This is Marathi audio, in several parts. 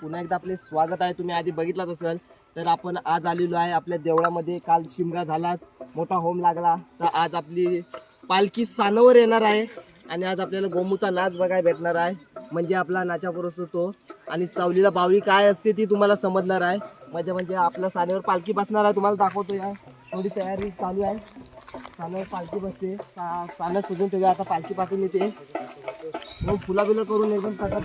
पुन्हा एकदा आपले स्वागत आहे. तुम्ही आधी बघितलाच असेल तर आपण आज आलेलो आहे आपल्या देवळामध्ये. काल शिमगा झालाच मोठा होम लागला. तर आज आपली पालखी सानवर येणार आहे आणि आज आपल्याला गोमूचा नाच बघायला भेटणार आहे. म्हणजे आपला नाचापूर असतो तो आणि चावलीला बावली काय असते ती तुम्हाला समजणार आहे. म्हणजे म्हणजे आपल्या सानेवर पालखी बसणार आहे. तुम्हाला दाखवतो या थोडी तयारी चालू आहे. सानेवर पालखी बसते. सा सानं सजून ठेवूया. आता पालखी पाठवून येते मग फुला बिलं करून एकदम टाका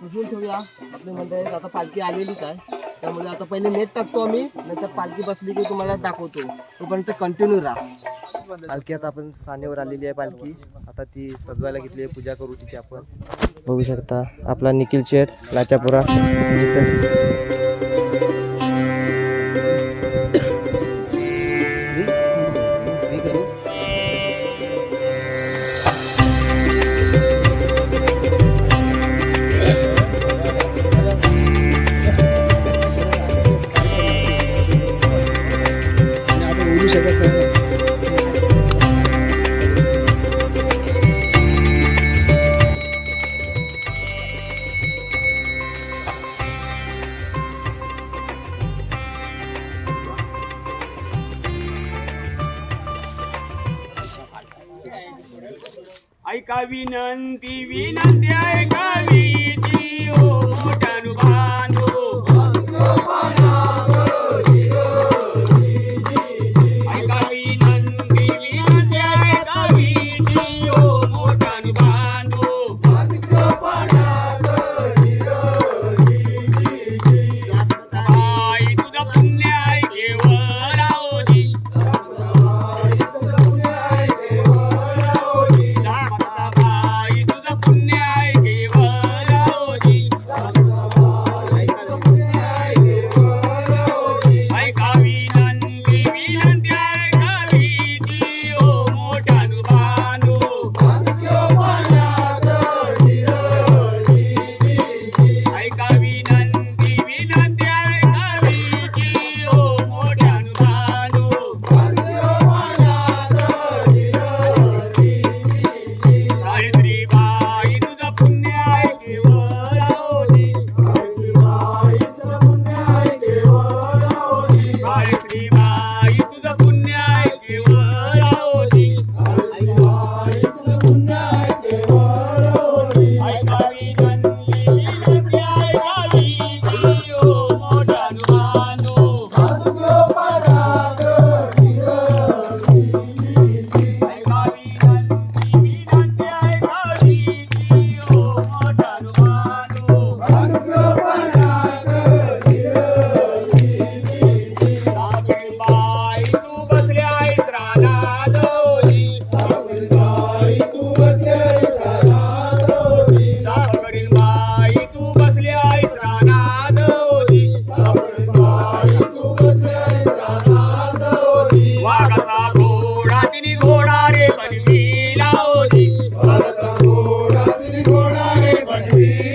सजवून ठेवूया. आपले मंडळी आता पालखी आलेलीच आहे. त्यामुळे आता पहिले नेट टाकतो आम्ही नंतर पालखी बसली की तुम्हाला दाखवतो. तोपर्यंत कंटिन्यू राहा. पालखी आता आपण सानेवर आलेली आहे पालखी. आता ती सजवायला घेतली आहे पूजा करू तिची आपण. बघू शकता आपला निखिल शेठ लाचापुरा. Abinanti. হই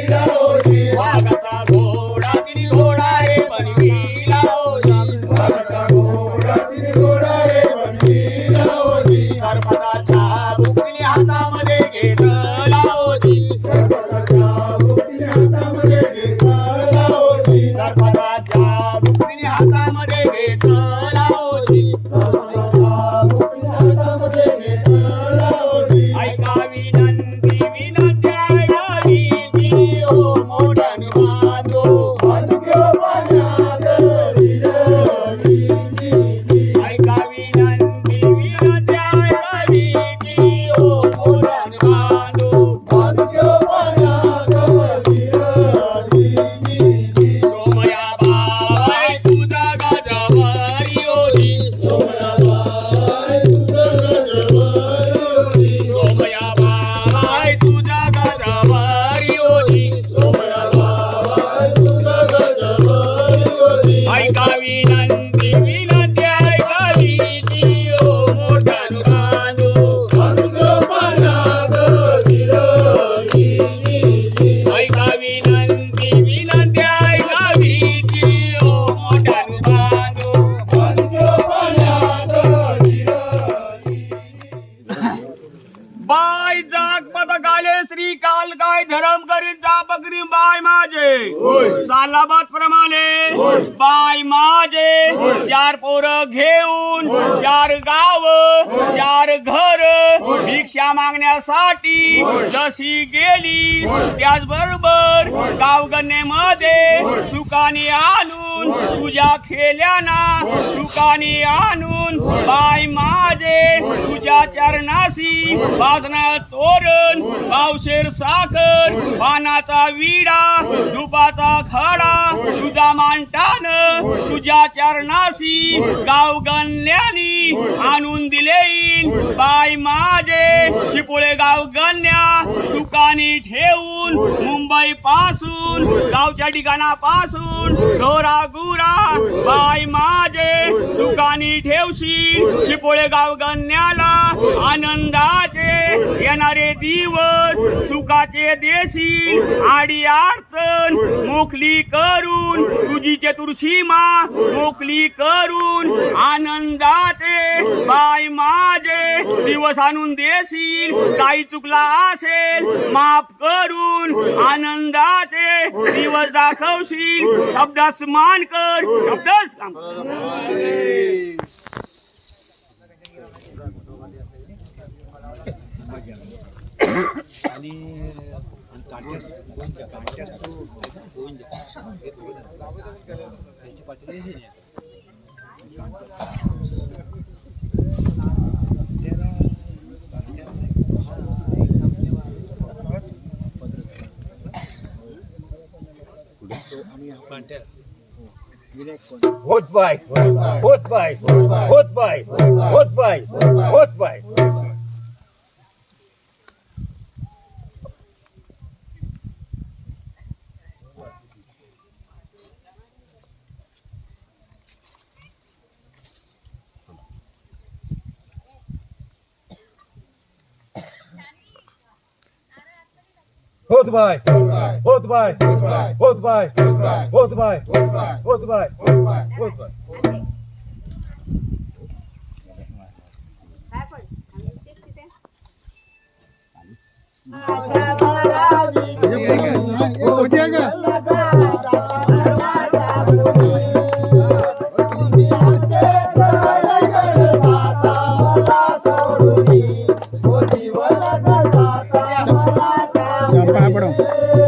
जशी गेली त्याचबरोबर गावगणेमध्ये सुखाने आणून तुझ्या खेल्याना सुखाने आणून बाय माझे तुझ्या चरणाशी वाजणार तोरण पावशेर साखर पानाचा विडा धुपाचा खडा तुझा मांटान तुझ्या चरणाशी गावगण्यानी आणून दिलेईन बाय माझे शिपोळे गावगण्या सुखानी ठेवून मुंबई पासून गावच्या ठिकाणापासून ढोरा बुरा बाय माझे सुकानी ठेवशी शिपोळे गाव गण्याला येणारे दिवस सुखाचे देशी आडी अडचण मोकली करून तुझी चतुर्सीमा मोकली करून आनंदाचे बाय माझे दिवस आणून देशील. काही चुकला असेल माफ करून आनंदाचे दिवस दाखवशील. शब्दास मान कर. शब्दास काम कर. होत बाय. होत बाय. होत बाय. होत बाय. होत बाय. होत by. Both by. Both by. Both by. Both by. Both by. Both by. Both by. पाया पडो.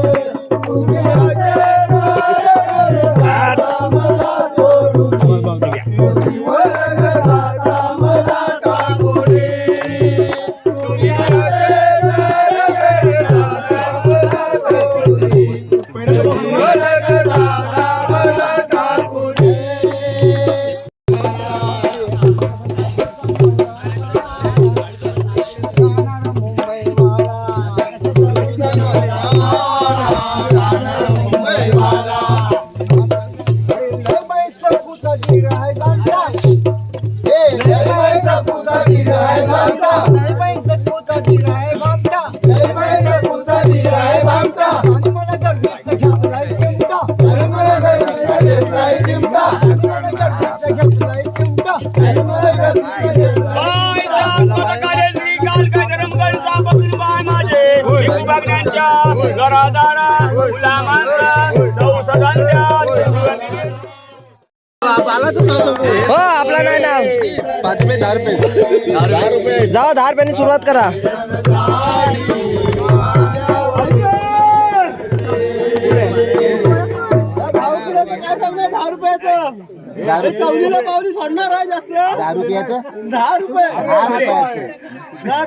Hare रुपये दहा रुपयाने सुरुवात करा. चौलीला पावली सोडणार आहे जास्त. दहा रुपयाचं दहा रुपये. दहा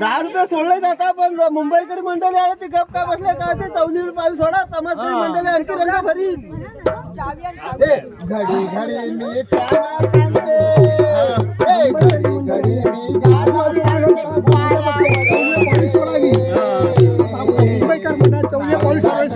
दहा रुपये सोडले जाता पण मुंबईकरी मंडळी आले ते गप का बसले का ते चौली पावली सोडा तमासकरी मंडळी आणखी रंग ઘડી ઘડી મી ઘડી ઘડી મી ગાનો સંગે પોલીસ પોલીસ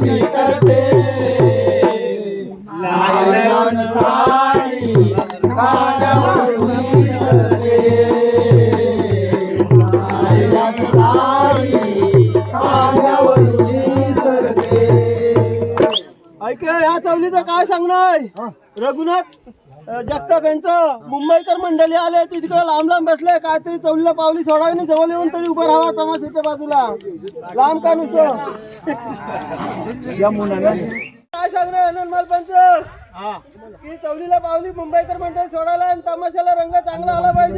मी करते. लायलन साडी कानावरून सरते लायलन साडी सरते ऐक या चवलीचं काय सांगणार? रघुनाथ जगताप यांचं मुंबईकर मंडळी आले ते तिकडे लांब लांब बसले काहीतरी चौलीला पावली सोडावी जवळ येऊन तरी उभं राहावा तमाशाच्या बाजूला. लांब का नुसतं? काय सांगणार आनंद मालपंच? की चौलीला पावली मुंबईकर मंडळी सोडायला आणि तमाशाला रंग चांगला आला काय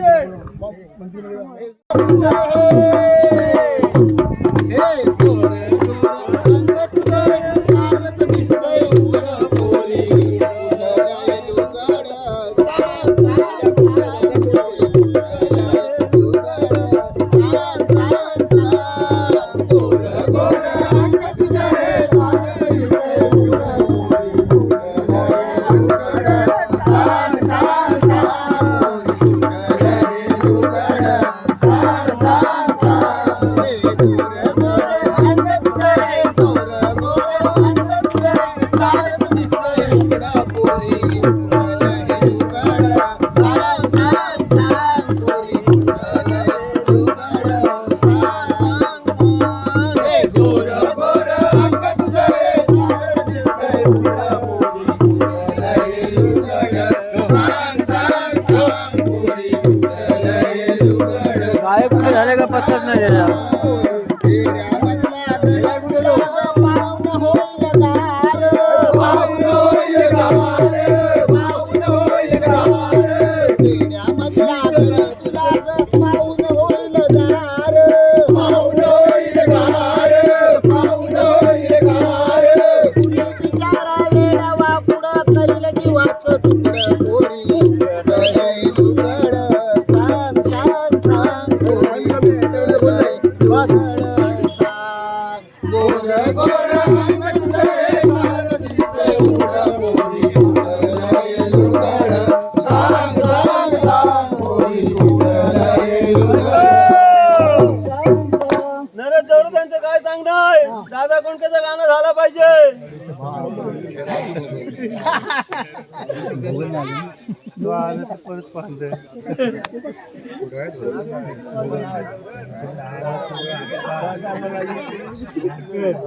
Hamza.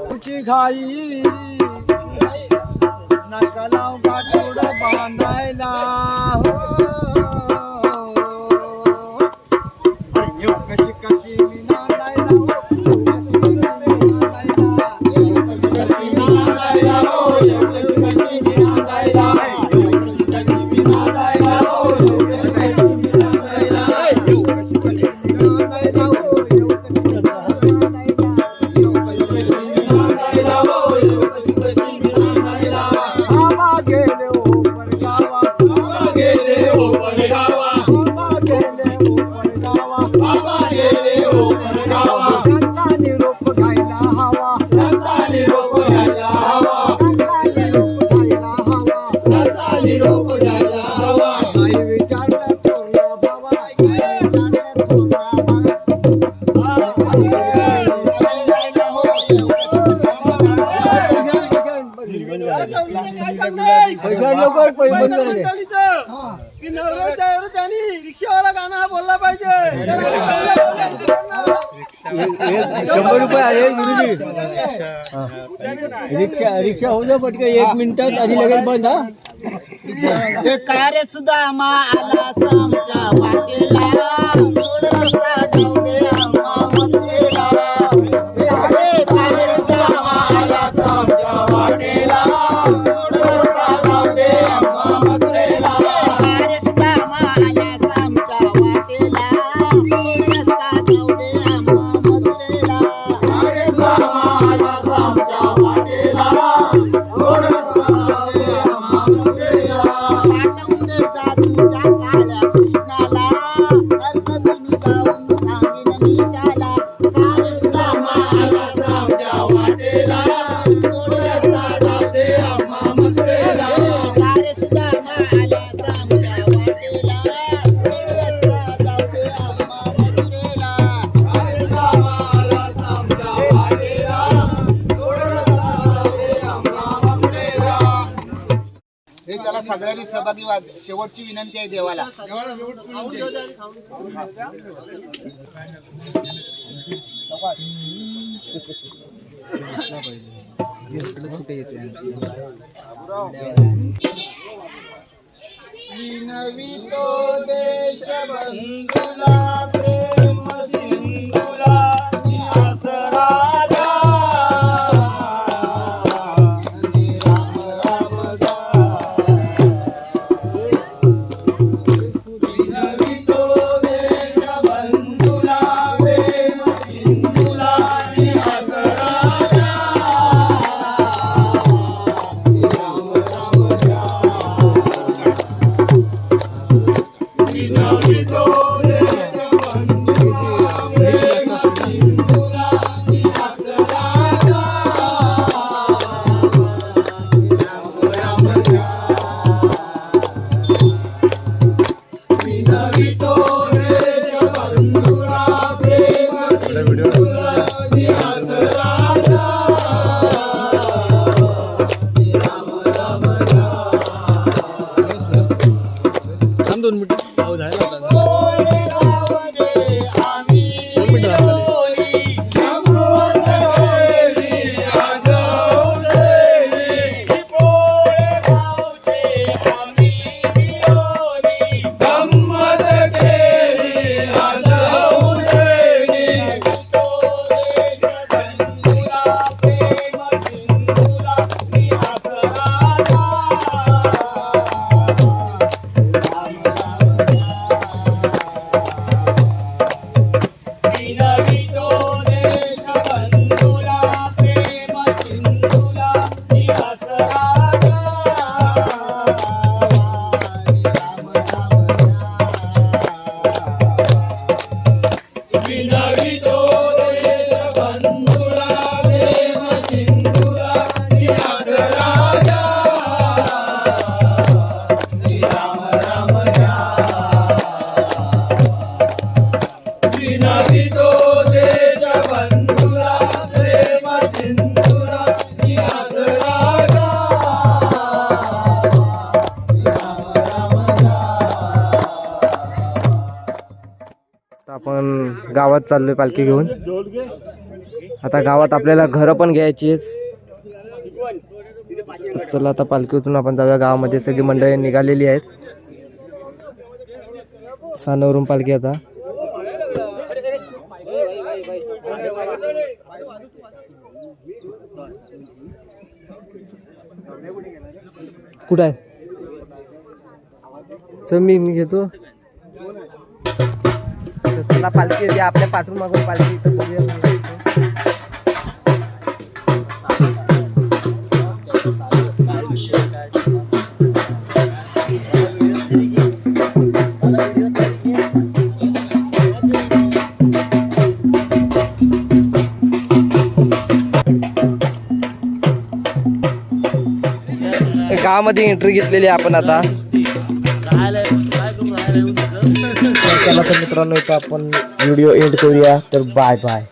Kuchi khai, nakalau ka thoda bandai la. que शंभर रुपये आहे गुरुजी. रिक्षा रिक्षा होऊ द्या पटकन एक मिनिटात आणि लगेच बंद हा. कार्य सुद्धा आला वाटेला. सहभागी व्हा शेवटची विनंती आहे देवाला. विनवितो देश बंधुला प्रेम सिंधुला न्यास ಬಂದ್ಬಿಟ್ಟು. ಹೌದಾ? आता गावात चाललोय पालखी घेऊन. आता गावात आपल्याला घरं पण घ्यायची आहेत. चला आता पालखीतून आपण जाऊया. गावामध्ये सगळी मंडळी निघालेली आहेत. सानवरून पालखी आता. कुठं आहे? चल मी मी घेतो. तर पालखी येते आपल्या पाठून मागून पालखी इथं बघूया. गावामध्ये एंट्री घेतलेली आहे आपण आता. चला तर मित्रांनो इथं आपण व्हिडिओ एंड करूया. तर बाय बाय